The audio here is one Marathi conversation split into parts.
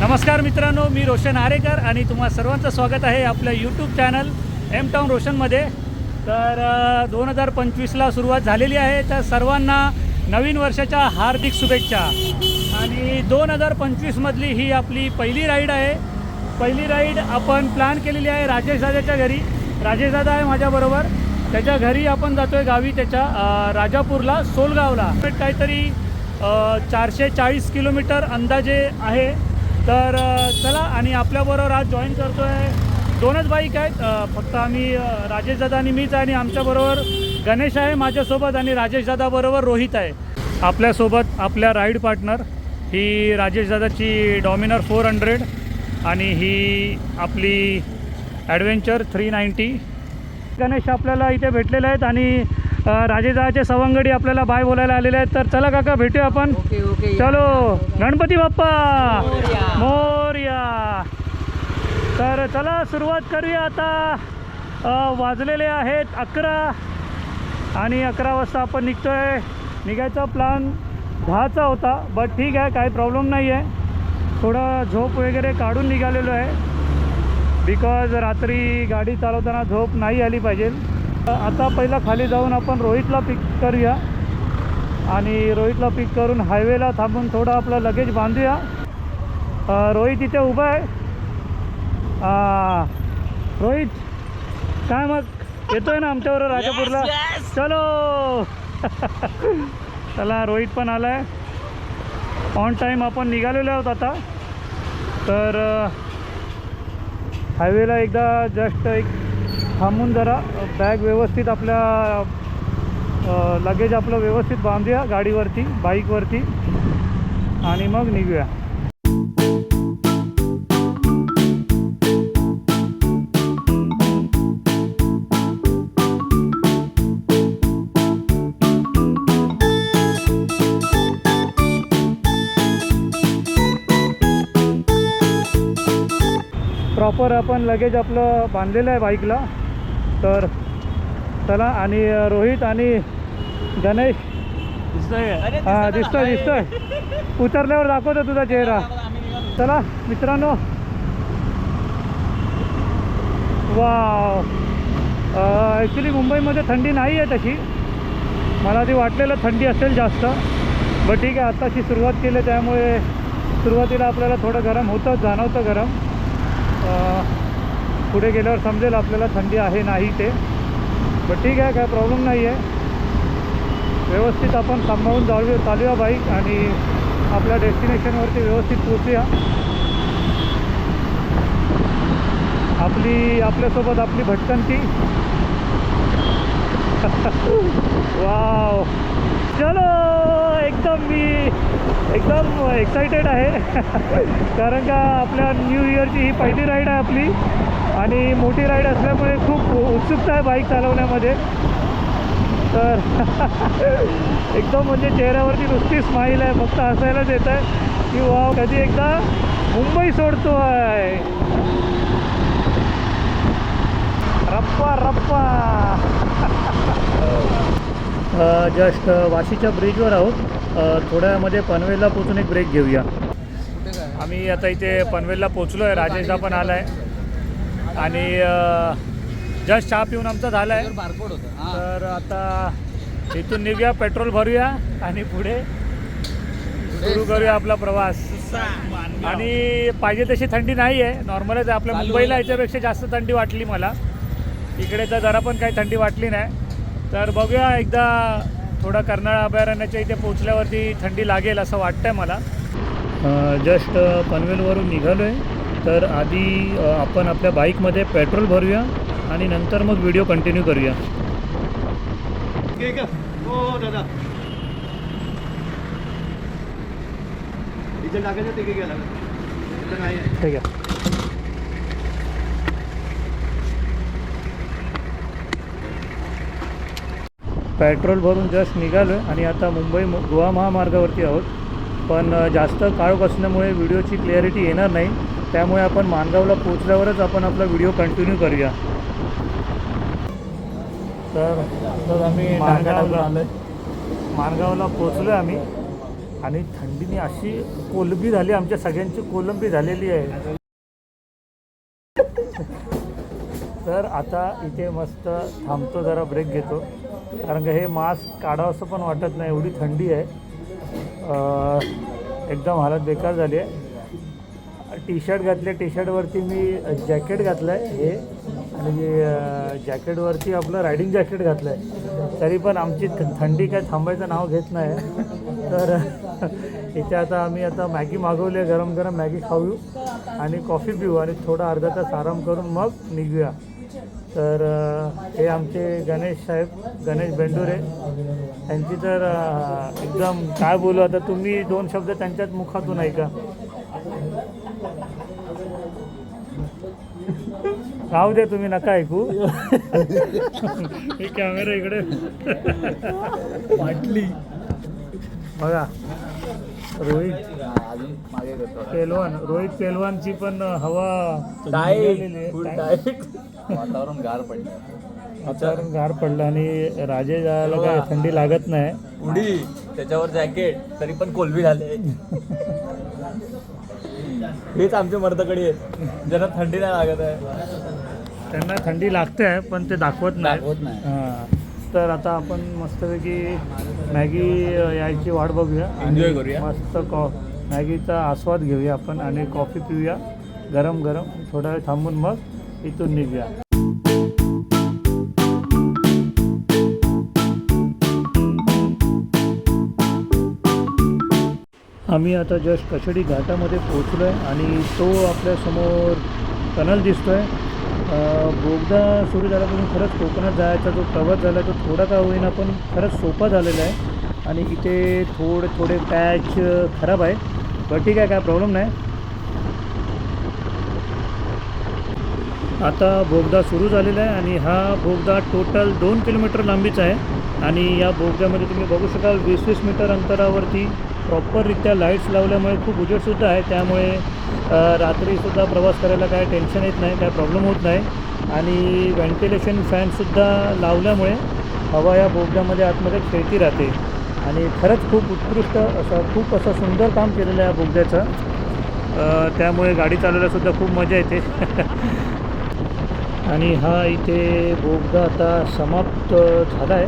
नमस्कार मित्रांनो मी रोशन आरेकर आणि तुम्हा सर्वांचं स्वागत आहे आपल्या यूट्यूब चॅनल एम टाऊन रोशनमध्ये तर दोन हजार पंचवीसला सुरुवात झालेली आहे. तर सर्वांना नवीन वर्षाच्या हार्दिक शुभेच्छा. आणि दोन हजार पंचवीसमधली ही आपली पहिली राईड आहे. पहिली राईड आपण प्लॅन केलेली आहे राजेश दादाच्या घरी. राजेश दादा आहे माझ्याबरोबर त्याच्या घरी आपण जातो आहे गावी त्याच्या राजापूरला सोलगावला. काहीतरी चारशे चाळीस किलोमीटर अंदाजे आहे. तर चला आणि आपल्याबरोबर आज जॉईन करतो आहे दोनच बाईक आहेत. फक्त आम्ही राजेश दादा आणि मीच आणि आमच्याबरोबर गणेश आहे माझ्यासोबत आणि राजेश दादाबरोबर रोहित आहे. आपल्यासोबत आपल्या राईड पार्टनर ही राजेश दादाची डॉमिनर फोर हंड्रेड आणि ही आपली ॲडव्हेंचर थ्री नाईंटी गणेश आपल्याला इथे भेटलेले आहेत आणि अ, राजेशदाचे सवंगडी आपल्याला बाय बोलायला आलेले आहेत. तर चला काका भेटूया आपण. Okay okay. चलो. गणपती बाप्पा. मोर्या. तर चला सुरुवात करूया आता. वाजलेले आहेत अकरा. आणि अकरा वाजता आपण निघतोय. निघायचा प्लॅन दहाचा होता बट ठीक आहे काही प्रॉब्लेम नाही आहे थोडं झोप वगैरे काढून निघालेलो आहे. बिकॉज रात्री गाडी चालवताना झोप नाही आली पाहिजे. आता पहिला खाली जाऊन आपण रोहितला पिक करूया. आणि रोहितला पिक करून हायवेला थांबून थोडं आपलं लगेज बांधूया. रोहित इथे उभा आहे. रोहित काय मग? येतोय ना आमच्याबरोबर राजापूरला? चलो. चला रोहित पण आलाय. ऑन टाईम आपण निघालेलो आहोत आता. तर हायवेला एकदा जस्ट एक थांबून जरा बॅग व्यवस्थित आपल्या लगेज आपलं व्यवस्थित बांधूया गाडीवरती बाईकवरती आणि मग निघूया. प्रॉपर आपण लगेज आपलं बांधलेलं आहे बाईकला तर चला आणि रोहित आणि गणेश. हां दिसतोय दिसतोय उतरल्यावर दाखवतो तुझा चेहरा. चला मित्रांनो. वा ॲक्च्युली मुंबईमध्ये थंडी नाही आहे तशी. मला ती वाटलेलं थंडी असेल जास्त. बट ठीक आहे आत्ताची सुरुवात केली त्यामुळे सुरुवातीला आपल्याला थोडं गरम होतं जाणवतं गरम. पुढे गेल्यावर समजेल आपल्याला थंडी आहे नाही ते. बट ठीक आहे काय प्रॉब्लेम नाही आहे. व्यवस्थित आपण सांभाळून जाऊया चालूया बाईक आणि आपल्या डेस्टिनेशनवरती व्यवस्थित पोचूया आपली आपल्यासोबत आपली भटकंती वाव चलो! एकदम मी एकदम एक्सायटेड आहे. कारण का आपल्या न्यू इयरची ही पहिली राईड आहे आपली. आणि मोठी राईड असल्यामुळे खूप उत्सुकता आहे बाईक चालवण्यामध्ये. तर एकदम म्हणजे चेहऱ्यावरती नुसती स्माईल आहे फक्त हसायलाच येत आहे की वा कधी एकदा मुंबई सोडतो आहे रप्पा रप्पा. जस्ट वाशीच्या ब्रिजवर आहोत. थोड्यामध्ये पनवेलला पोचून एक ब्रेक घेऊया. आम्ही आता इथे पनवेलला पोचलो आहे राजेशदा पण आला आहे आणि जस्ट चहा पिऊन आमचा झाला आहे बारकोड होतं तर आता इथून निघूया पेट्रोल भरूया आणि पुढे सुरू करूया आपला प्रवास. आणि पाहिजे तशी थंडी नाही आहे नॉर्मलच आहे आपल्या मुंबईला. याच्यापेक्षा जास्त थंडी वाटली मला. इकडे तर जरा पण काही थंडी वाटली नाही. तर बघूया एकदा थोडा कर्नाळा अभयारण्याच्या इथे पोचल्यावरती थंडी लागेल असं वाटतंय मला. जस्ट पनवेलवरून निघालो आहे तर आधी आपण आपल्या बाईकमध्ये पेट्रोल भरूया आणि नंतर मग व्हिडिओ कंटिन्यू करूया. हो दादा. आहे. ठीक आहे. पेट्रोल भरून जस्ट निघालो आहे आणि आता मुंबई गोवा महामार्गावरती आहोत. पण जास्त काळोख असल्यामुळे व्हिडिओची क्लिअरिटी येणार नाही. त्यामुळे आपण मानगावला पोचल्यावरच आपण आपला व्हिडिओ कंटिन्यू करूया. तर तर आम्ही मानगावला मानगावला पोचलो आम्ही. आणि थंडीने अशी कोलंबी झाली आमच्या सगळ्यांची कोलंबी झालेली आहे. तर आता इथे मस्त थांबतो जरा ब्रेक घेतो. कारण का हे मास्क काढावं असं पण वाटत नाही एवढी थंडी आहे. एकदम हालत बेकार झाली आहे. टी शर्ट घातले टी शर्टवरती मी जॅकेट घातलं आहे हे. आणि जॅकेटवरती आपलं रायडिंग जॅकेट घातलं आहे तरी पण आमची थंडी काय थांबायचं नाव घेत नाही. तर इथे आता आम्ही आता मॅगी मागवली आहे गरम गरम मॅगी खाऊ. आणि कॉफी पिऊ आणि थोडा अर्धा तास आराम करून मग निघूया. तर हे आमचे गणेश साहेब गणेश बेंडुरे. त्यांची तर एकदम काय बोलू आता तुम्ही दोन शब्द त्यांच्याच मुखातून ऐका. राहू दे तुम्ही नका ऐकू. हे कॅमेरा इकडे. वाटली. बघा रोहित. अजून मागे करतो पेलवान रोहित पेलवानची पण हवा निघालेली आहे. वातावरण गार पडलं वातावरण गार पडलं आणि राजे जायला काय थंडी लागत नाही. उडी त्याच्यावर जॅकेट तरी पण कोलबी झाले. हेच आमचे मर्दकडे आहेत ज्यांना थंडी नाही लागत आहे. त्यांना थंडी लागते आहे पण ते दाखवत नाही. दाखवत नाही. तर आता आपण मस्तपैकी मॅगी अ, यायची वाट बघूया. आणि Enjoy करूया. मस्त कॉ मॅगीचा आस्वाद घेऊया आपण आणि कॉफी पिऊया. गरम गरम. थोडा वेळ थांबून मग इथून निघूया. आम्ही आता जस्ट कशडी घाटामध्ये पोहोचलो आहे आणि तो आपल्यासमोर टनल दिसतो आहे बोगदा सुरू झाल्यापासून खरंच कोकणात जायचा जो प्रवास झाला तो थोडा का होईना पण खरंच सोपा झालेला आहे. आणि इथे थोडे थोडे पॅच खराब आहे पण ठीक आहे काय प्रॉब्लेम नाही. आता बोगदा सुरू झालेला आहे आणि हा बोगदा टोटल दोन किलोमीटर लांबीचा आहे. आणि या बोगद्यामध्ये तुम्ही बघू शकाल वीस वीस मीटर अंतरावरती प्रॉपररित्या लाईट्स लावल्यामुळे खूप उजेडसुद्धा आहे. त्यामुळे रात्रीसुद्धा प्रवास करायला काय टेन्शन येत नाही काय प्रॉब्लेम होत नाही. आणि व्हेंटिलेशन फॅनसुद्धा लावल्यामुळे हवा या बोगद्यामध्ये आतमध्ये खेळती राहते. आणि खरंच खूप उत्कृष्ट असं खूप असं सुंदर काम केलेलं आहे बोगद्याचं. त्यामुळे गाडी चालवायलासुद्धा खूप मजा येते. आणि हा इथे बोगदा आता समाप्त झाला आहे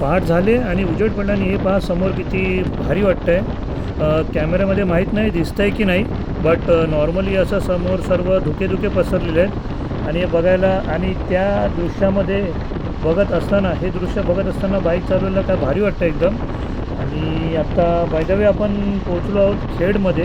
पहाट झाले आणि उजेड हे पहा समोर किती भारी वाटतं आहे कॅमेऱ्यामध्ये माहीत नाही दिसतं आहे की नाही बट नॉर्मली असं समोर सर्व धुके धुके पसरलेले आहेत. आणि हे बघायला आणि त्या दृश्यामध्ये बघत असताना हे दृश्य बघत असताना बाईक चालवायला काय भारी वाटतं एकदम. आणि आत्ता बायदावे आपण पोहोचलो आहोत खेडमध्ये.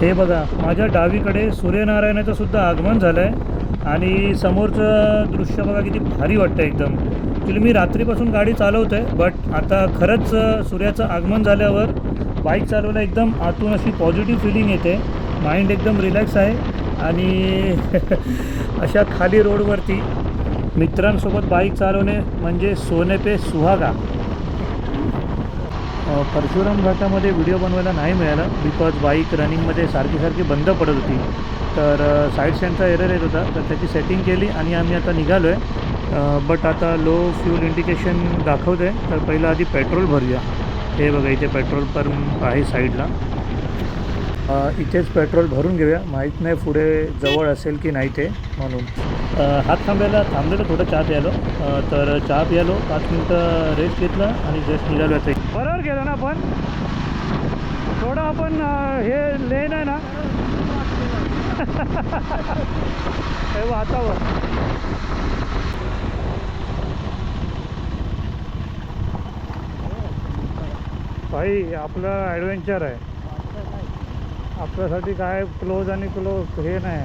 हे बघा माझ्या डावीकडे सूर्यनारायणाचं सुद्धा आगमन झालं आहे आणि समोरचं दृश्य बघा किती भारी वाटतं एकदम. ॲक्च्युली मी रात्रीपासून गाडी चालवतो आहे बट आता खरंच सूर्याचं आगमन झाल्यावर बाईक चालवायला एकदम आतून अशी पॉझिटिव्ह फिलिंग येते. माइंड एकदम रिलॅक्स आहे. आणि अशा खाली रोडवरती मित्रांसोबत बाईक चालवणे म्हणजे सोने पे सुहागा. परशुराम घाटामध्ये व्हिडिओ बनवायला नाही मिळाला. बिकॉज बाईक रनिंगमध्ये सारखी सारखी बंद पडत होती. तर साईड स्टँडचा एरर येत होता. तर त्याची सेटिंग केली आणि आम्ही आता निघालो आहे बट आता लो फ्यूल इंडिकेशन दाखवत आहे तर पहिलं आधी पेट्रोल भरूया. हे बघा इथे पेट्रोल पंप आहे साईडला इथेच पेट्रोल भरून घेऊया. माहीत नाही पुढे जवळ असेल की नाही ते म्हणून. हात थांबायला थांबलेलं थोडं चहा प्यालो अ, तर चहा प्यालो पाच मिनटं रेस्ट घेतला आणि जस्ट निघालो आता बरोबर गेलो ना आपण? थोडं आपण हे लेन आहे ना? हे वातावरण. भाई आपलं ॲडव्हेंचर आहे. आपल्यासाठी काय क्लोज आणि क्लोज हे नाही.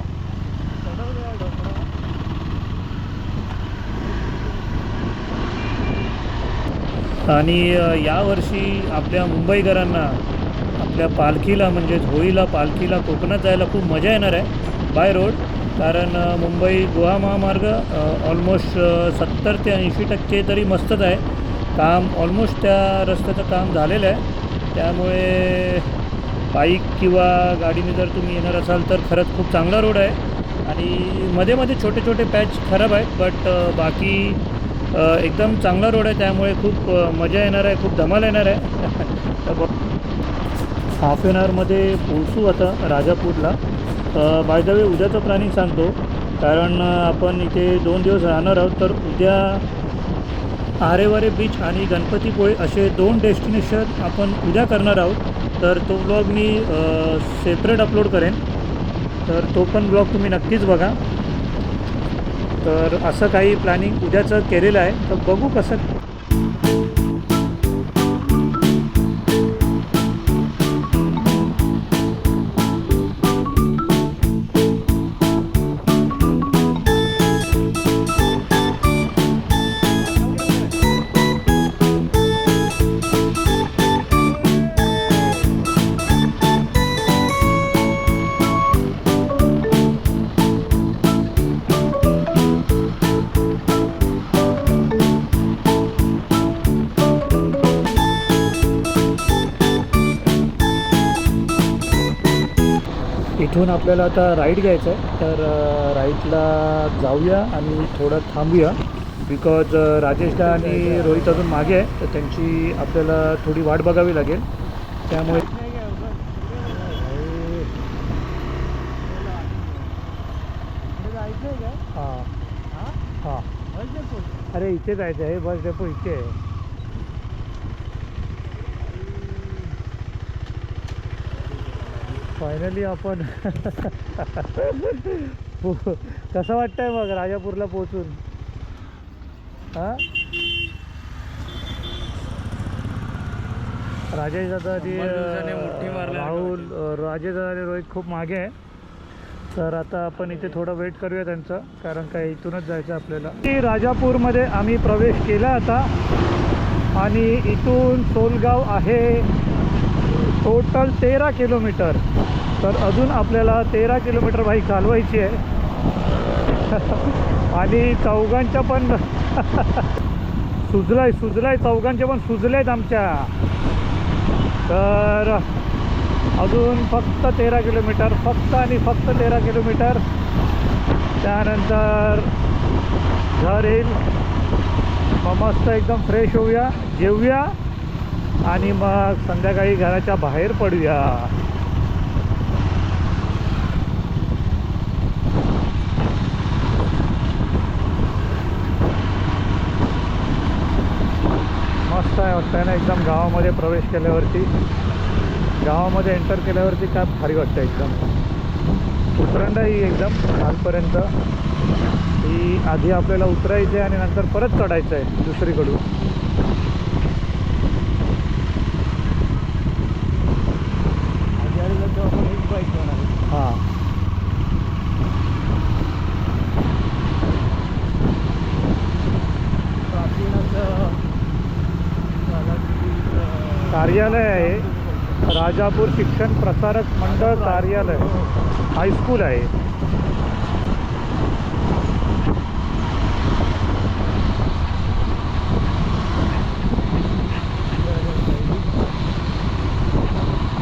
आणि यावर्षी आपल्या मुंबईकरांना आपल्या पालखीला म्हणजेच होळीला पालखीला कोकणात जायला खूप मजा येणार आहे बाय रोड कारण मुंबई गोवा महामार्ग ऑलमोस्ट सत्तर ते ऐंशी टक्के तरी मस्तच आहे. काम ऑलमोस्ट त्या रस्त्याचं काम झालेलं आहे. त्यामुळे बाईक किंवा गाडीने जर तुम्ही येणार असाल तर खरंच खूप चांगला रोड आहे. आणि मध्ये मध्ये छोटे छोटे पॅच खराब आहेत बट बाकी एकदम चांगला रोड आहे. त्यामुळे खूप मजा येणार आहे खूप धमाल येणार आहे. तर बघ हाफ एन आवरमध्ये पोहोचू आता राजापूरला. बाय द वे उद्याचं प्लॅनिंग सांगतो. कारण आपण इथे दोन दिवस राहणार आहोत तर उद्या आरेवारे बीच आणि गणपतीपुळे असे दोन डेस्टिनेशन आपण उद्या करणार आहोत. तर तो ब्लॉग मी सेपरेट अपलोड करेन. तर तो पण ब्लॉग तुम्ही नक्कीच बघा. तर असं काही प्लॅनिंग उद्याचं केलेलं आहे. तर बघू कसं आपल्याला आता राईड घ्यायचं आहे. तर राईडला जाऊया आणि थोडं थांबूया. बिकॉज राजेशदा आणि रोहित अजून मागे आहे तर त्यांची आपल्याला थोडी वाट बघावी लागेल. त्यामुळे हां. हां? अरे इथे जायचं आहे बस डेपो इथे आहे. फायनली आपण कसं वाटतंय मग राजापूरला पोहोचून? हां? राजेश दादा मारल्यासारखं राहुल राजेश दादा रोहित खूप मागे आहे. तर आता आपण इथे थोडं वेट करूया त्यांचं कारण काय इथूनच जायचं आपल्याला. ती राजापूरमध्ये आम्ही प्रवेश केला आता. आणि इथून सोलगाव आहे टोटल तेरा किलोमीटर तर अजून आपल्याला तेरा किलोमीटर बाईक चालवायची आहे. आणि चौघांच्या पण सुजलाय सुजलाय चौघांच्या पण सुजलेत आमच्या. तर अजून फक्त तेरा किलोमीटर फक्त आणि फक्त तेरा किलोमीटर. त्यानंतर घर येईल. मग मस्त एकदम फ्रेश होऊया जेवूया. आणि मग संध्याकाळी घराच्या बाहेर पडूया. मस्त आहे ना एकदम गावामध्ये प्रवेश केल्यावरती. गावामध्ये एंटर केल्यावरती काय भारी वाटतं एकदम. उतरंड ही एकदम खालपर्यंत. ही आधी आपल्याला उतरायची आहे आणि नंतर परत चढायचं आहे दुसरीकडून हां कार्यालय विजापूर शिक्षण प्रसारक मंडळ कार्यालय. हायस्कूल आहे.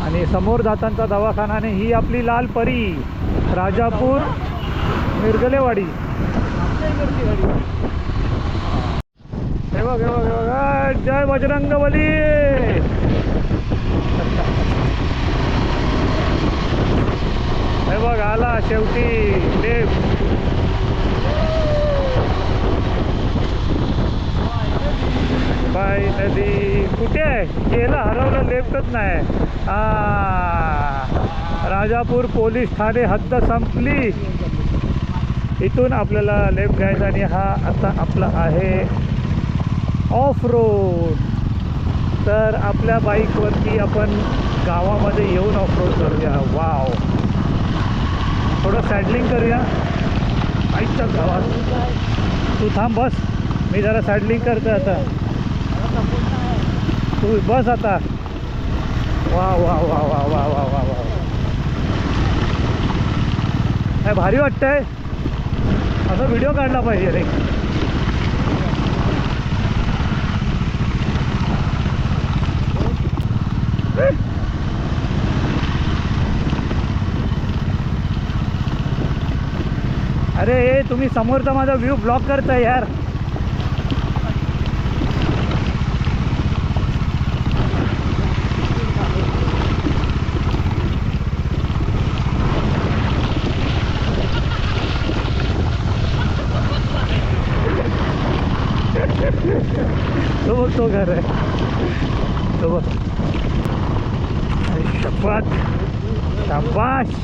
आणि समोर जातांचा दवाखाना आणि ही आपली लाल परी राजापूर मिरगलेवाडी हे बघ हे बघ हे बघ. जय बजरंग बली हे बघ आला शेवटी लेफ्ट. बाय नदी. कुठे? आहे गेला हरवलं लेफ्टच नाही. राजापूर पोलीस ठाणे हद्द संपली. इथून आपल्याला लेफ्ट घ्यायचा आणि हा आता आपला आहे ऑफ रोड तर आपल्या बाईकवरती आपण गावामध्ये येऊन ऑफ रोड करूया. वाव थोडं सॅडलिंग करूया. आईच्या गावात. तू थांब बस. मी जरा सॅडलिंग करतो आता. तू बस आता. वा वा वा वा वा वा वा वा. काय भारी वाटतंय. असा व्हिडिओ काढला पाहिजे रे. अरे हे तुम्ही समोरचा माझा व्ह्यू ब्लॉक करताय यार. तो बघ तो घर आहे. तो बघ. शपात शपाश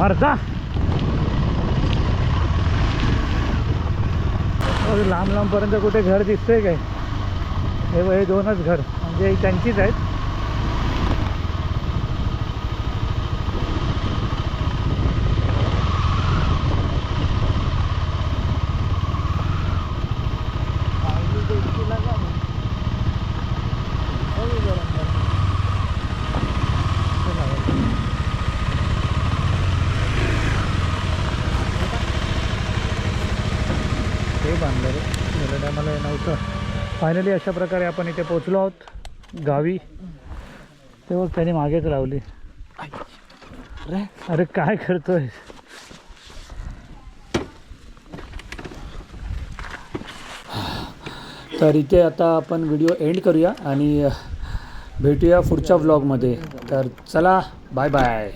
मर्दा. लांब लांबपर्यंत कुठे घर दिसतंय काय? हे हे दोनच घर. म्हणजे त्यांचीच आहेत. बांधलं रे. गेल्या टायमाला हे नव्हतं. फायनली अशा प्रकारे आपण इथे पोचलो आहोत गावी. ते बघ त्याने मागेच लावली. अरे काय करतोय? तर इथे आता आपण व्हिडिओ एंड करूया आणि भेटूया पुढच्या व्लॉगमध्ये तर चला बाय बाय